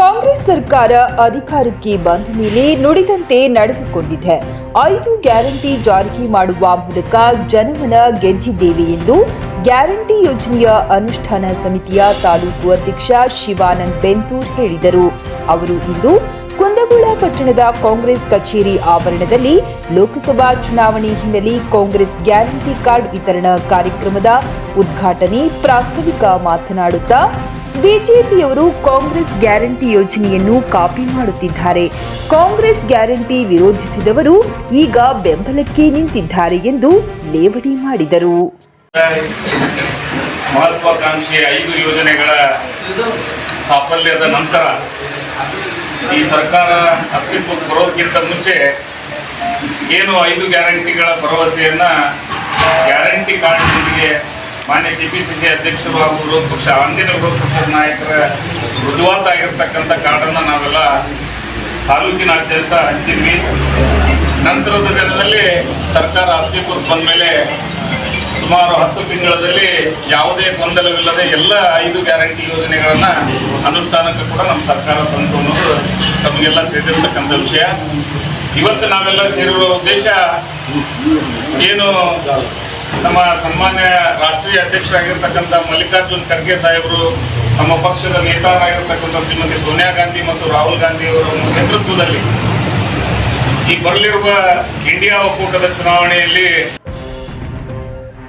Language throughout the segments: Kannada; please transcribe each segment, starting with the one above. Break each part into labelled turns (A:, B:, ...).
A: ಕಾಂಗ್ರೆಸ್ ಸರ್ಕಾರ ಅಧಿಕಾರಕ್ಕೆ ಬಂದ ಮೇಲೆ ನುಡಿದಂತೆ ನಡೆದುಕೊಂಡಿದೆ. ಐದು ಗ್ಯಾರಂಟಿ ಜಾರಿಗೆ ಮಾಡುವ ಮೂಲಕ ಜನಮನ ಗೆದ್ದಿದ್ದೇವೆ ಎಂದು ಗ್ಯಾರಂಟಿ ಯೋಜನೆಯ ಅನುಷ್ಠಾನ ಸಮಿತಿಯ ತಾಲೂಕು ಅಧ್ಯಕ್ಷ ಶಿವಾನಂದ್ ಬೆಂತೂರ್ ಹೇಳಿದರು. ಅವರು ಇಂದು ಕುಂದಗೋಳ ಪಟ್ಟಣದ ಕಾಂಗ್ರೆಸ್ ಕಚೇರಿ ಆವರಣದಲ್ಲಿ ಲೋಕಸಭಾ ಚುನಾವಣೆ ಹಿನ್ನೆಲೆ ಕಾಂಗ್ರೆಸ್ ಗ್ಯಾರಂಟಿ ಕಾರ್ಡ್ ವಿತರಣಾ ಕಾರ್ಯಕ್ರಮದ ಉದ್ಘಾಟನೆ ಪ್ರಾಸ್ತಾವಿಕ ಮಾತನಾಡುತ್ತಾ ಬಿಜೆಪಿಯವರು ಕಾಂಗ್ರೆಸ್ ಗ್ಯಾರಂಟಿ ಯೋಜನೆಯನ್ನು ಕಾಪಿ ಮಾಡುತ್ತಿದ್ದಾರೆ. ಕಾಂಗ್ರೆಸ್ ಗ್ಯಾರಂಟಿ ವಿರೋಧಿಸಿದವರು ಈಗ ಬೆಂಬಲಕ್ಕೆ ನಿಂತಿದ್ದಾರೆ ಎಂದು ಲೇವಡಿ ಮಾಡಿದರು.
B: ಮಹತ್ವಾಕಾಂಕ್ಷಿ ಐದು ಯೋಜನೆಗಳ ಸಾಫಲ್ಯದ ನಂತರ ಈ ಸರ್ಕಾರ ಅಸ್ತಿತ್ವಕ್ಕೆ ಬರೋದಕ್ಕಿಂತ ಮುಂಚೆ ಏನು ಐದು ಗ್ಯಾರಂಟಿಗಳ ಭರವಸೆಯನ್ನು ಗ್ಯಾರಂಟಿ ಕಾರ್ಡ್ನೊಂದಿಗೆ ಮಾನ್ಯ ಕೆ ಪಿ ಸಿ ಸಿ ಅಧ್ಯಕ್ಷರು ಹಾಗೂ ವಿರೋಧ ಪಕ್ಷ ಅಂದಿನ ವಿರೋಧ ಪಕ್ಷದ ನಾಯಕರ ರುಜುವಾತಾಗಿರ್ತಕ್ಕಂಥ ಕಾರ್ಡನ್ನು ನಾವೆಲ್ಲ ತಾಲೂಕಿನಾದ್ಯಂತ ಹಂಚಿದ್ವಿ. ನಂತರದ ದಿನದಲ್ಲಿ ಸರ್ಕಾರ ಅಸ್ತಿತ್ವಕ್ಕೆ ಬಂದ ಮೇಲೆ ಸುಮಾರು ಹತ್ತು ತಿಂಗಳಲ್ಲಿ ಯಾವುದೇ ಗೊಂದಲವಿಲ್ಲದೆ ಎಲ್ಲ ಐದು ಗ್ಯಾರಂಟಿ ಯೋಜನೆಗಳನ್ನು ಅನುಷ್ಠಾನಕ್ಕೆ ಕೂಡ ನಮ್ಮ ಸರ್ಕಾರ ತಂತು ಅನ್ನೋದು ತಮಗೆಲ್ಲ ತಿಳಿದಿರ್ತಕ್ಕಂಥ ವಿಷಯ. ಇವತ್ತು ನಾವೆಲ್ಲ ಸೇರಿರುವ ಉದ್ದೇಶ ಏನು? ನಮ್ಮ ಸನ್ಮಾನ್ಯ ರಾಷ್ಟ್ರೀಯ ಅಧ್ಯಕ್ಷರಾಗಿರ್ತಕ್ಕಂಥ ಮಲ್ಲಿಕಾರ್ಜುನ್ ಖರ್ಗೆ ಸಾಹೇಬರು, ನಮ್ಮ ಪಕ್ಷದ ನೇತಾರಾಗಿರ್ತಕ್ಕಂಥ ಶ್ರೀಮತಿ ಸೋನಿಯಾ ಗಾಂಧಿ ಮತ್ತು ರಾಹುಲ್ ಗಾಂಧಿ ಅವರ ನೇತೃತ್ವದಲ್ಲಿ ಈ ಬರಲಿರುವ ಇಂಡಿಯಾ ಒಕ್ಕೂಟದ ಚುನಾವಣೆಯಲ್ಲಿ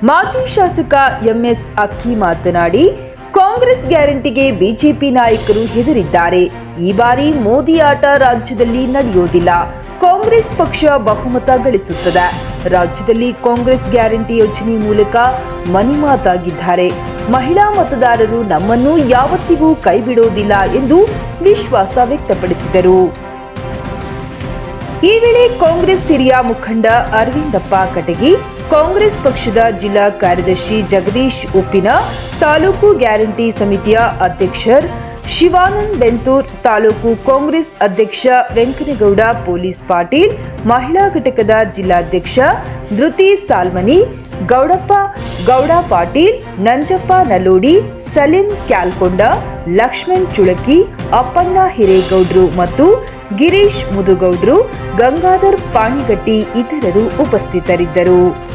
A: ಮಾಜಿ ಶಾಸಕ ಎಂಎಸ್ ಅಕ್ಕಿ ಮಾತನಾಡಿ, ಕಾಂಗ್ರೆಸ್ ಗ್ಯಾರಂಟಿಗೆ ಬಿಜೆಪಿ ನಾಯಕರು ಹೆದರಿದ್ದಾರೆ. ಈ ಬಾರಿ ಮೋದಿ ಆಟ ರಾಜ್ಯದಲ್ಲಿ ನಡೆಯೋದಿಲ್ಲ ಕಾಂಗ್ರೆಸ್ ಪಕ್ಷ ಬಹುಮತ ಗಳಿಸುತ್ತದೆ. ರಾಜ್ಯದಲ್ಲಿ ಕಾಂಗ್ರೆಸ್ ಗ್ಯಾರಂಟಿ ಯೋಜನೆ ಮೂಲಕ ಮನಿಮಾತಾಗಿದ್ದಾರೆ ಮಹಿಳಾ ಮತದಾರರು ನಮ್ಮನ್ನು ಯಾವತ್ತಿಗೂ ಕೈಬಿಡೋದಿಲ್ಲ ಎಂದು ವಿಶ್ವಾಸ ವ್ಯಕ್ತಪಡಿಸಿದರು. ಈ ವೇಳೆ ಕಾಂಗ್ರೆಸ್ ಹಿರಿಯ ಮುಖಂಡ ಅರವಿಂದಪ್ಪ ಕಟಗಿ, ಕಾಂಗ್ರೆಸ್ ಪಕ್ಷದ ಜಿಲ್ಲಾ ಕಾರ್ಯದರ್ಶಿ ಜಗದೀಶ್ ಉಪ್ಪಿನ, ತಾಲೂಕು ಗ್ಯಾರಂಟಿ ಸಮಿತಿಯ ಅಧ್ಯಕ್ಷರ್ ಶಿವಾನಂದ್ ಬೆಂತೂರ್ ತಾಲೂಕು ಕಾಂಗ್ರೆಸ್ ಅಧ್ಯಕ್ಷ ವೆಂಕನಗೌಡ ಪೊಲೀಸ್ ಪಾಟೀಲ್, ಮಹಿಳಾ ಘಟಕದ ಜಿಲ್ಲಾಧ್ಯಕ್ಷ ಧೃತಿ ಸಾಲ್ಮನಿ, ಗೌಡಪ್ಪ, ಗೌಡ ಪಾಟೀಲ್, ನಂಜಪ್ಪ ನಲೋಡಿ ಸಲೀಂ ಕ್ಯಾಲ್ಕೊಂಡ, ಲಕ್ಷ್ಮಣ್ ಚುಳಕಿ, ಅಪ್ಪಣ್ಣ ಹಿರೇಗೌಡ್ರು ಮತ್ತು ಗಿರೀಶ್ ಮುದುಗೌಡ್ರು, ಗಂಗಾಧರ್ ಪಾಣಿಗಟ್ಟಿ ಇತರರು ಉಪಸ್ಥಿತರಿದ್ದರು.